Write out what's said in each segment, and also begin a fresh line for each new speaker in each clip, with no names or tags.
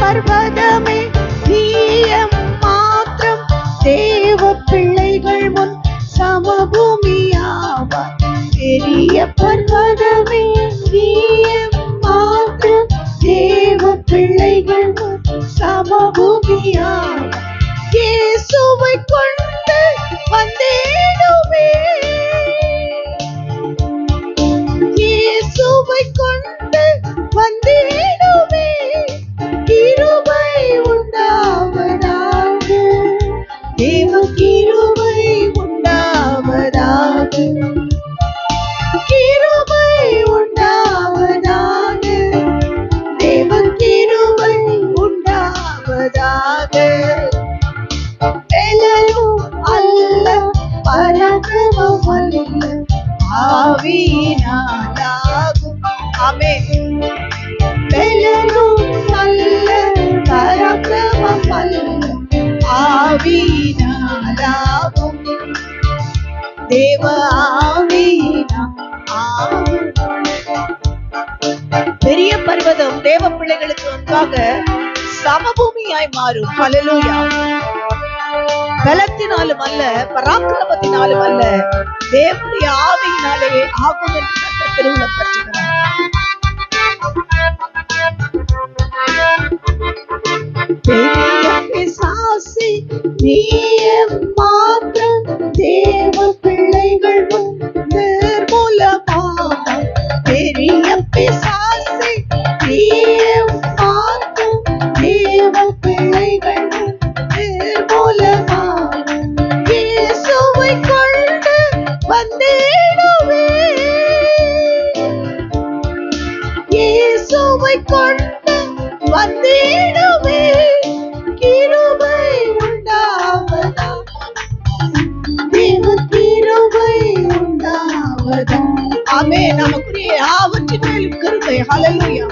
பர்வதமே நீயம் மாத்திரம் தேவ பிள்ளைகள் முன் சமபூமியாவார். பெரிய பர்வதமே நீயம் மாத்திரம் தேவ பிள்ளைகள் முன் சமபூமியாவார். இயேசுவை கொண்டு வந்தேனுமே. இயேசுவை கொண்டு தேவ கிருபை உண்டாவதாக. கிருபை உண்டாவதாக. தேவ கிருபை உண்டாவதாக. பெலனும் அல்ல பரமமும் அல்ல ஆவியினாலாகும் தேவ பெரிய பர்வதம் தேவ பிள்ளைகளுக்கு முன்பாக சமபூமியாய் மாறும். பலலூயா பலத்தினாலும் அல்ல பராக்கிரமத்தினாலும் அல்ல தேவனுடைய ஆவியினாலே ஆகும் என்று கர்த்தர் பெரிய பிசாசி நீ இயேசுவை கொண்டு வந்தேனுமே கிருபை உண்டாவதா? தேவ கிருபை உண்டாவதா? ஆமே நமக்குரிய யாவற்றின் மேலும் கிருபை. ஹalleluya.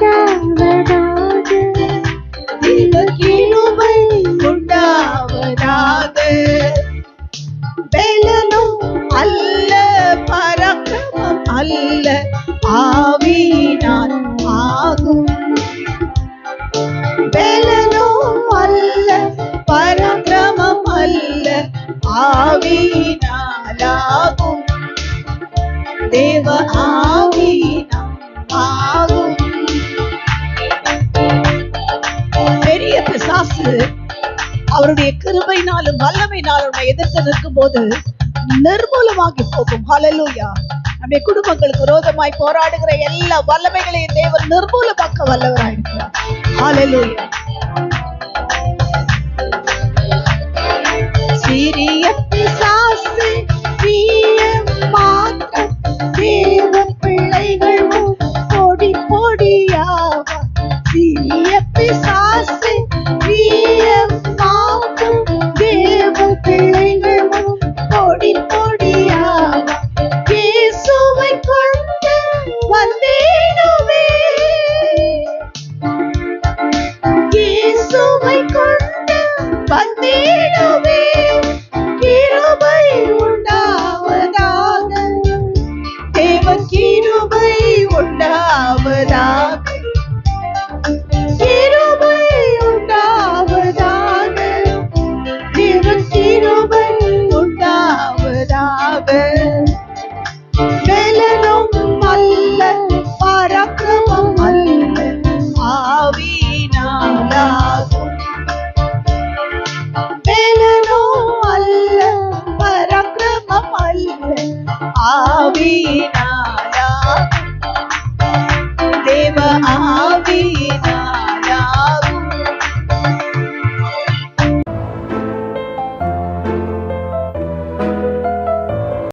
தேவ கிருபை உண்டாவதாக பெலனும் அல்ல பரக்கிரமம் அல்ல. தேவ பெரிய பிசாசு அவருடைய கிருபையினாலும் வல்லமையினாலும் எதிர்த்து நிற்கும் போது நிர்மூலமாகி போகும். ஹலலூயா நம்முடைய குடும்பங்களுக்கு விரோதமாய் போராடுகிற எல்லா வல்லமைகளையும் தேவர் நிர்மூலமாக்க வல்லவராயிருக்கிறார் ஹலலூயா சிறிய